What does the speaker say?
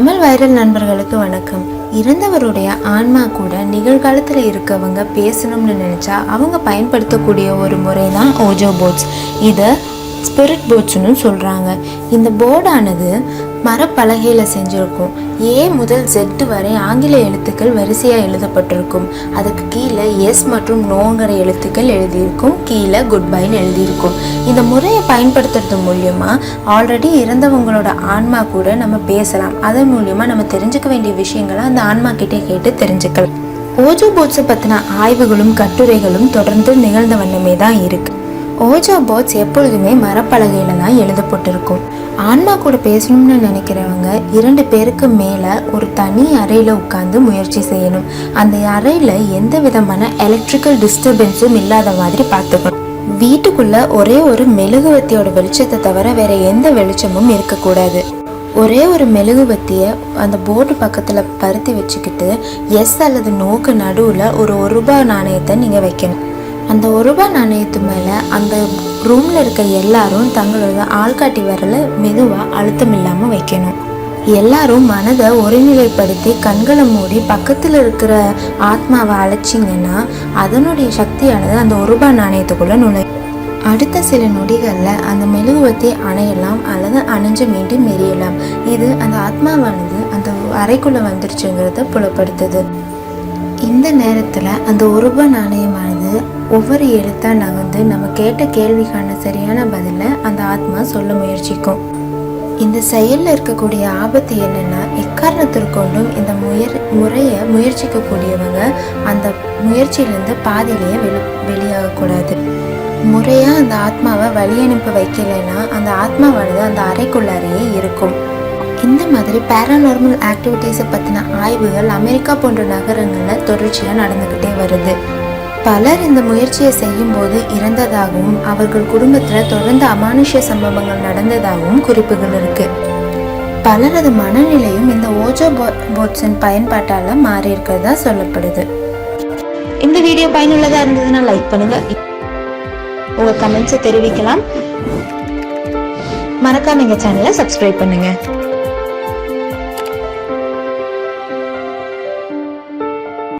Tamil viral நண்பர்களுக்கு வணக்கம். இறந்தவருடைய ஆன்மா கூட நிகழ்காலத்தில் இருக்கவங்க பேசணும்னு நினச்சா அவங்க பயன்படுத்தக்கூடிய ஒரு முறை தான் ஓஜோ போட்ஸ். இதை ஸ்பிரிட் போட்ஸ்னு சொல்கிறாங்க இந்த போர்டானது மரப்பலகையில் செஞ்சுருக்கும். ஏ முதல் ஜெட்டு வரை ஆங்கில எழுத்துக்கள் வரிசையாக எழுதப்பட்டிருக்கும். அதுக்கு கீழே எஸ் மற்றும் நோங்கிற எழுத்துக்கள் எழுதியிருக்கும். கீழே குட் பைன்னு எழுதியிருக்கும். இந்த முறையை பயன்படுத்துறது மூலியமாக ஆல்ரெடி இறந்தவங்களோட ஆன்மா கூட நம்ம பேசலாம். அதன் மூலியமாக நம்ம தெரிஞ்சுக்க வேண்டிய விஷயங்களை அந்த ஆன்மா கிட்டே கேட்டு தெரிஞ்சுக்கலாம். ஓஜோ போட்ஸை பற்றின ஆய்வுகளும் கட்டுரைகளும் தொடர்ந்து நிகழ்ந்த வண்ணமே தான் இருக்குது ஓஜோ போர்ட்ஸ் எப்பொழுதுமே மரப்பலகையில தான் எழுதப்பட்டிருக்கும். ஆன்மா கூட பேசணும்னு நினைக்கிறவங்க இரண்டு பேருக்கு மேலே ஒரு தனி அறையில் உட்காந்து முயற்சி செய்யணும். அந்த அறையில் எந்த விதமான எலக்ட்ரிக்கல் டிஸ்டர்பன்ஸும் இல்லாத மாதிரி பார்த்துக்கணும். வீட்டுக்குள்ள ஒரே ஒரு மெழுகுவத்தியோட வெளிச்சத்தை தவிர வேற எந்த வெளிச்சமும் இருக்கக்கூடாது. ஒரே ஒரு மெழுகுவத்தியை அந்த போர்டு பக்கத்தில் பருத்தி வச்சுக்கிட்டு எஸ் அல்லது நோக்கு நடுவில் ஒரு ஒரு ரூபாய் நாணயத்தை நீங்கள் வைக்கணும். அந்த ஒரு ரூபாய் நாணயத்து மேலே அந்த ரூமில் இருக்க எல்லாரும் தங்களோட ஆள்காட்டி விரலை மெதுவாக அழுத்தம் இல்லாமல் வைக்கணும். எல்லாரும் மனதை ஒருநிலைப்படுத்தி கண்களை மூடி பக்கத்தில் இருக்கிற ஆத்மாவை அழைச்சிங்கன்னா அதனுடைய சக்தியானது அந்த ஒரு ரூபாய் நாணயத்துக்குள்ளே நுழை அடுத்த சில நொடிகளில் அந்த மெழுகுவத்தை அணையலாம் அல்லது அணைஞ்சு மீண்டும் மெரியலாம் இது அந்த ஆத்மாவானது அந்த அறைக்குள்ளே வந்துருச்சுங்கிறத புலப்படுத்துது. இந்த நேரத்தில் அந்த ஒரு ரூபாய் ஒவ்வொரு எழுத்தாக நகர்ந்து நம்ம கேட்ட கேள்விக்கான சரியான பதிலை அந்த ஆத்மா சொல்ல முயற்சிக்கும். இந்த செயலில் இருக்கக்கூடிய ஆபத்து என்னென்னா எக்காரணத்திற்கொண்டும் இந்த முயற் முறையை முயற்சிக்கக்கூடியவங்க அந்த முயற்சியிலேருந்து பாதியிலேயே வெளி வெளியாகக்கூடாது. முறையாக அந்த ஆத்மாவை வழி அனுப்ப வைக்கலைன்னா அந்த ஆத்மாவானது அந்த அறைக்குள்ளாரையே இருக்கும். இந்த மாதிரி பேராநார்மல் ஆக்டிவிட்டீஸை பற்றின ஆய்வுகள் அமெரிக்கா போன்ற நகரங்களில் தொடர்ச்சியாக நடந்துக்கிட்டே வருது. பலர் இந்த முயற்சியை செய்யும்போது இறந்ததாகவும் அவர்கள் குடும்பத்தில் தொடர்ந்து அமானுஷ்ய சம்பவங்கள் நடந்ததாகவும் குறிப்புகள் இருக்கு. பலரது மனநிலையும் இந்த ஓஜோ போட்ஸின் பயன்பாட்டால் மாறி இருக்கிறதா சொல்லப்படுது. இந்த வீடியோ பயனுள்ளதா இருந்ததுன்னா லைக் பண்ணுங்க. உங்க கமெண்ட்ஸை தெரிவிக்கலாம். மறக்காம எங்க சேனலை சப்ஸ்கிரைப் பண்ணுங்க.